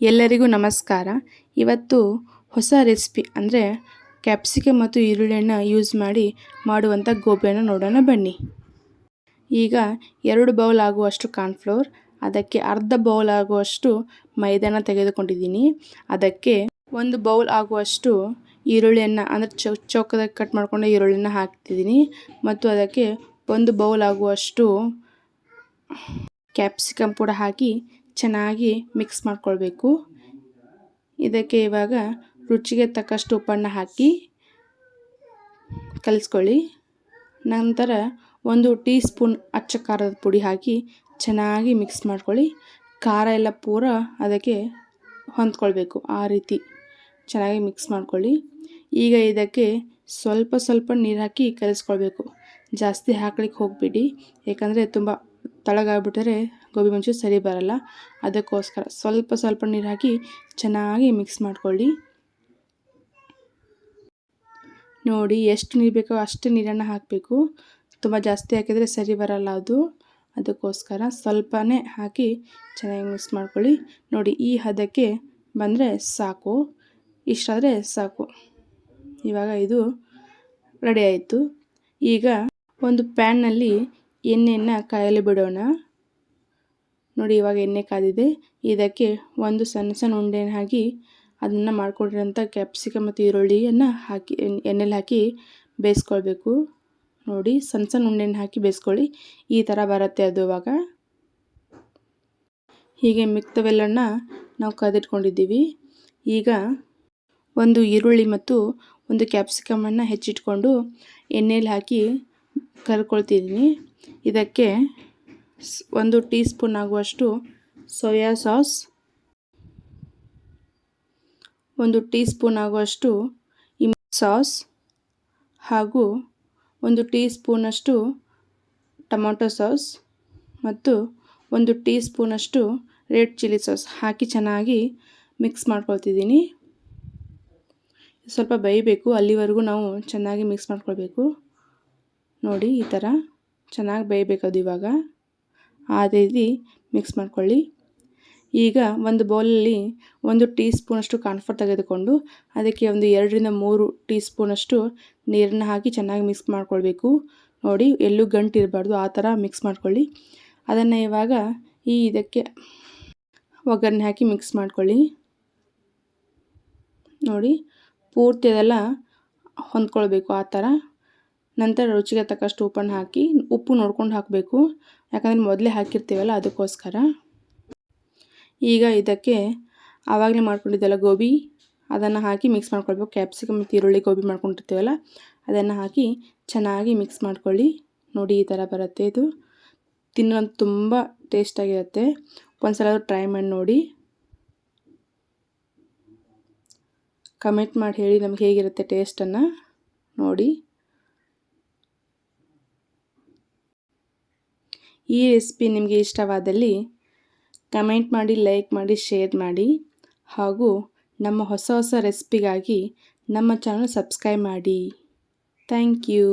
ಎಲ್ಲರಿಗೂ ನಮಸ್ಕಾರ. ಇವತ್ತು ಹೊಸ ರೆಸಿಪಿ ಅಂದರೆ ಕ್ಯಾಪ್ಸಿಕಮ್ ಮತ್ತು ಈರುಳ್ಳಿಯನ್ನು ಯೂಸ್ ಮಾಡಿ ಮಾಡುವಂಥ ಗೋಬಿಯನ್ನು ನೋಡೋಣ ಬನ್ನಿ. ಈಗ ಎರಡು ಬೌಲ್ ಆಗುವಷ್ಟು ಕಾರ್ನ್ಫ್ಲೋರ್ ಅದಕ್ಕೆ ಅರ್ಧ ಬೌಲ್ ಆಗುವಷ್ಟು ಮೈದಾನ ತೆಗೆದುಕೊಂಡಿದ್ದೀನಿ. ಅದಕ್ಕೆ ಒಂದು ಬೌಲ್ ಆಗುವಷ್ಟು ಈರುಳ್ಳಿಯನ್ನು ಅಂದರೆ ಚೌ ಚೌಕದಾಗಿ ಕಟ್ ಮಾಡಿಕೊಂಡು ಈರುಳ್ಳಿಯನ್ನು ಹಾಕ್ತಿದ್ದೀನಿ. ಮತ್ತು ಅದಕ್ಕೆ ಒಂದು ಬೌಲ್ ಆಗುವಷ್ಟು ಕ್ಯಾಪ್ಸಿಕಮ್ ಕೂಡ ಹಾಕಿ ಚೆನ್ನಾಗಿ ಮಿಕ್ಸ್ ಮಾಡ್ಕೊಳ್ಬೇಕು. ಇದಕ್ಕೆ ಇವಾಗ ರುಚಿಗೆ ತಕ್ಕಷ್ಟು ಉಪ್ಪನ್ನ ಹಾಕಿ ಕಲಿಸ್ಕೊಳ್ಳಿ. ನಂತರ ಒಂದು ಟೀ ಸ್ಪೂನ್ ಅಚ್ಚ ಖಾರದ ಪುಡಿ ಹಾಕಿ ಚೆನ್ನಾಗಿ ಮಿಕ್ಸ್ ಮಾಡ್ಕೊಳ್ಳಿ. ಖಾರ ಎಲ್ಲ ಪೂರ ಅದಕ್ಕೆ ಹೊಂದ್ಕೊಳ್ಬೇಕು ಆ ರೀತಿ. ಚೆನ್ನಾಗಿ ಮಿಕ್ಸ್ ಮಾಡ್ಕೊಳ್ಳಿ. ಈಗ ಇದಕ್ಕೆ ಸ್ವಲ್ಪ ಸ್ವಲ್ಪ ನೀರು ಹಾಕಿ ಕಲಿಸ್ಕೊಳ್ಬೇಕು. ಜಾಸ್ತಿ ಹಾಕ್ಲಿಕ್ಕೆ ಹೋಗಬೇಡಿ. ಯಾಕಂದರೆ ತುಂಬ ತಳಗಾಗ್ಬಿಟ್ಟರೆ ಗೋಬಿ ಮಂಚೂರಿ ಸರಿ ಬರಲ್ಲ. ಅದಕ್ಕೋಸ್ಕರ ಸ್ವಲ್ಪ ಸ್ವಲ್ಪ ನೀರು ಹಾಕಿ ಚೆನ್ನಾಗಿ ಮಿಕ್ಸ್ ಮಾಡ್ಕೊಳ್ಳಿ. ನೋಡಿ ಎಷ್ಟು ನೀರು ಬೇಕೋ ಅಷ್ಟು ನೀರನ್ನು ಹಾಕಬೇಕು. ತುಂಬ ಜಾಸ್ತಿ ಹಾಕಿದರೆ ಸರಿ ಬರಲ್ಲ ಅದು. ಅದಕ್ಕೋಸ್ಕರ ಸ್ವಲ್ಪನೇ ಹಾಕಿ ಚೆನ್ನಾಗಿ ಮಿಕ್ಸ್ ಮಾಡ್ಕೊಳ್ಳಿ. ನೋಡಿ ಈ ಹದಕ್ಕೆ ಬಂದರೆ ಸಾಕು. ಇಷ್ಟಾದರೆ ಸಾಕು. ಇವಾಗ ಇದು ರೆಡಿ ಆಯಿತು. ಈಗ ಒಂದು ಪ್ಯಾನ್ನಲ್ಲಿ ಎಣ್ಣೆಯನ್ನು ಕಾಯಲು ಬಿಡೋಣ. ನೋಡಿ, ಇವಾಗ ಎಣ್ಣೆ ಕಾದಿದೆ. ಇದಕ್ಕೆ ಒಂದು ಸಣ್ಣ ಸಣ್ಣ ಉಂಡೆನ ಹಾಕಿ ಅದನ್ನು ಮಾಡಿಕೊಂಡಿರೋಂಥ ಕ್ಯಾಪ್ಸಿಕಮ್ ಮತ್ತು ಈರುಳ್ಳಿಯನ್ನು ಹಾಕಿ, ಎಣ್ಣೆಲಿ ಹಾಕಿ ಬೇಯಿಸ್ಕೊಳ್ಬೇಕು. ನೋಡಿ, ಸಣ್ಣ ಸಣ್ಣ ಉಂಡೆನ ಹಾಕಿ ಬೇಯಿಸ್ಕೊಳ್ಳಿ. ಈ ಥರ ಬರುತ್ತೆ ಅದು ಇವಾಗ. ಹೀಗೆ ಮಿಕ್ತವೆಲ್ಲನ ನಾವು ಕದಿಟ್ಕೊಂಡಿದ್ದೀವಿ. ಈಗ ಒಂದು ಈರುಳ್ಳಿ ಮತ್ತು ಒಂದು ಕ್ಯಾಪ್ಸಿಕಮನ್ನು ಹೆಚ್ಚಿಟ್ಕೊಂಡು ಎಣ್ಣೆಲಿ ಹಾಕಿ ಕರ್ಕೊಳ್ತಿದ್ದೀನಿ. ಇದಕ್ಕೆ ಒಂದು ಟೀ ಸ್ಪೂನ್ ಆಗುವಷ್ಟು ಸೋಯಾ ಸಾಸ್, ಒಂದು ಟೀ ಸ್ಪೂನ್ ಆಗುವಷ್ಟು ಇಮ್ ಸಾಸ್ ಹಾಗೂ ಒಂದು ಟೀ ಸ್ಪೂನಷ್ಟು ಟೊಮೊಟೊ ಸಾಸ್ ಮತ್ತು ಒಂದು ಟೀ ಸ್ಪೂನಷ್ಟು ರೆಡ್ ಚಿಲ್ಲಿ ಸಾಸ್ ಹಾಕಿ ಚೆನ್ನಾಗಿ ಮಿಕ್ಸ್ ಮಾಡ್ಕೊಳ್ತಿದ್ದೀನಿ. ಸ್ವಲ್ಪ ಬೇಯಬೇಕು, ಅಲ್ಲಿವರೆಗೂ ನಾವು ಚೆನ್ನಾಗಿ ಮಿಕ್ಸ್ ಮಾಡ್ಕೊಳ್ಬೇಕು. ನೋಡಿ ಈ ಥರ. ಚೆನ್ನಾಗಿ ಬೇಯಬೇಕದು ಇವಾಗ. ಆ ರೀತಿ ಮಿಕ್ಸ್ ಮಾಡ್ಕೊಳ್ಳಿ. ಈಗ ಒಂದು ಬೌಲಲ್ಲಿ ಒಂದು ಟೀ ಸ್ಪೂನಷ್ಟು ಕಾನ್ಫರ್ ತೆಗೆದುಕೊಂಡು ಅದಕ್ಕೆ ಒಂದು ಎರಡರಿಂದ ಮೂರು ಟೀ ಸ್ಪೂನಷ್ಟು ನೀರನ್ನು ಹಾಕಿ ಚೆನ್ನಾಗಿ ಮಿಕ್ಸ್ ಮಾಡ್ಕೊಳ್ಬೇಕು. ನೋಡಿ, ಎಲ್ಲೂ ಗಂಟು ಇರಬಾರ್ದು, ಆ ಥರ ಮಿಕ್ಸ್ ಮಾಡ್ಕೊಳ್ಳಿ. ಅದನ್ನು ಇವಾಗ ಈ ಇದಕ್ಕೆ ಒಗ್ಗರಣೆ ಹಾಕಿ ಮಿಕ್ಸ್ ಮಾಡ್ಕೊಳ್ಳಿ. ನೋಡಿ, ಪೂರ್ತಿ ಅದೆಲ್ಲ ಹೊಂದ್ಕೊಳ್ಬೇಕು ಆ ಥರ. ನಂತರ ರುಚಿಗೆ ತಕ್ಕಷ್ಟು ಉಪ್ಪನ್ನು ಹಾಕಿ, ಉಪ್ಪು ನೋಡ್ಕೊಂಡು ಹಾಕಬೇಕು. ಯಾಕಂದರೆ ಮೊದಲೇ ಹಾಕಿರ್ತೀವಲ್ಲ, ಅದಕ್ಕೋಸ್ಕರ. ಈಗ ಇದಕ್ಕೆ ಆವಾಗಲೇ ಮಾಡ್ಕೊಂಡಿದ್ದೆಲ್ಲ ಗೋಬಿ, ಅದನ್ನು ಹಾಕಿ ಮಿಕ್ಸ್ ಮಾಡ್ಕೊಳ್ಬೇಕು. ಕ್ಯಾಪ್ಸಿಕಮ್ ಮತ್ತು ಈರುಳ್ಳಿ, ಗೋಬಿ ಮಾಡ್ಕೊಂಡಿರ್ತೀವಲ್ಲ, ಅದನ್ನು ಹಾಕಿ ಚೆನ್ನಾಗಿ ಮಿಕ್ಸ್ ಮಾಡ್ಕೊಳ್ಳಿ. ನೋಡಿ, ಈ ಥರ ಬರುತ್ತೆ ಇದು. ತಿನ್ನೋದು ತುಂಬ ಟೇಸ್ಟಾಗಿರುತ್ತೆ ಒಂದು ಸಲ ಟ್ರೈ ಮಾಡಿ ನೋಡಿ. ಕಮೆಂಟ್ ಮಾಡಿ ಹೇಳಿ ನಮ್ಗೆ ಹೇಗಿರುತ್ತೆ ಟೇಸ್ಟನ್ನು ನೋಡಿ. ಈ ರೆಸಿಪಿ ನಿಮಗೆ ಇಷ್ಟವಾದಲ್ಲಿ ಕಮೆಂಟ್ ಮಾಡಿ, ಲೈಕ್ ಮಾಡಿ, ಶೇರ್ ಮಾಡಿ ಹಾಗೂ ನಮ್ಮ ಹೊಸ ಹೊಸ ರೆಸಿಪಿಗಾಗಿ ನಮ್ಮ ಚಾನಲ್ ಸಬ್ಸ್ಕ್ರೈಬ್ ಮಾಡಿ. Thank you.